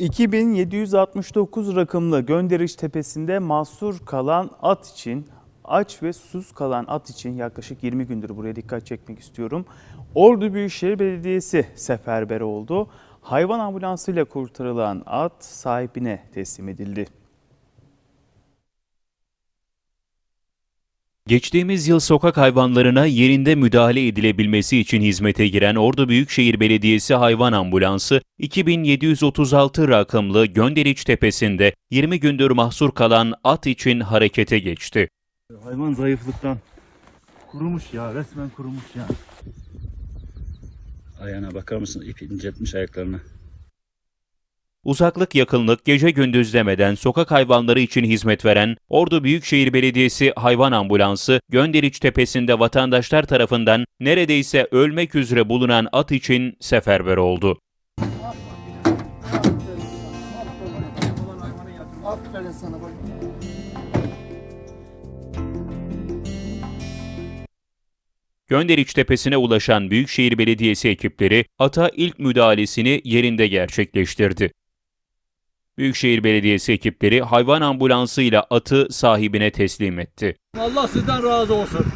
2769 rakımlı Gönderiş Tepesi'nde mahsur kalan at için aç ve susuz kalan at için yaklaşık 20 gündür buraya dikkat çekmek istiyorum. Ordu Büyükşehir Belediyesi seferber oldu. Hayvan ambulansıyla kurtarılan at sahibine teslim edildi. Geçtiğimiz yıl sokak hayvanlarına yerinde müdahale edilebilmesi için hizmete giren Ordu Büyükşehir Belediyesi Hayvan Ambulansı 2736 rakımlı Gönderiç Tepesi'nde 20 gündür mahsur kalan at için harekete geçti. Hayvan zayıflıktan kurumuş ya resmen kurumuş ya. Ayağına bakar mısın? İp inceltmiş ayaklarını. Uzaklık yakınlık gece gündüz demeden sokak hayvanları için hizmet veren Ordu Büyükşehir Belediyesi Hayvan Ambulansı Gönderiç Tepesi'nde vatandaşlar tarafından neredeyse ölmek üzere bulunan at için seferber oldu. Aferin. Gönderiç Tepesi'ne ulaşan Büyükşehir Belediyesi ekipleri ata ilk müdahalesini yerinde gerçekleştirdi. Büyükşehir Belediyesi ekipleri hayvan ambulansıyla atı sahibine teslim etti. Allah sizden razı olsun.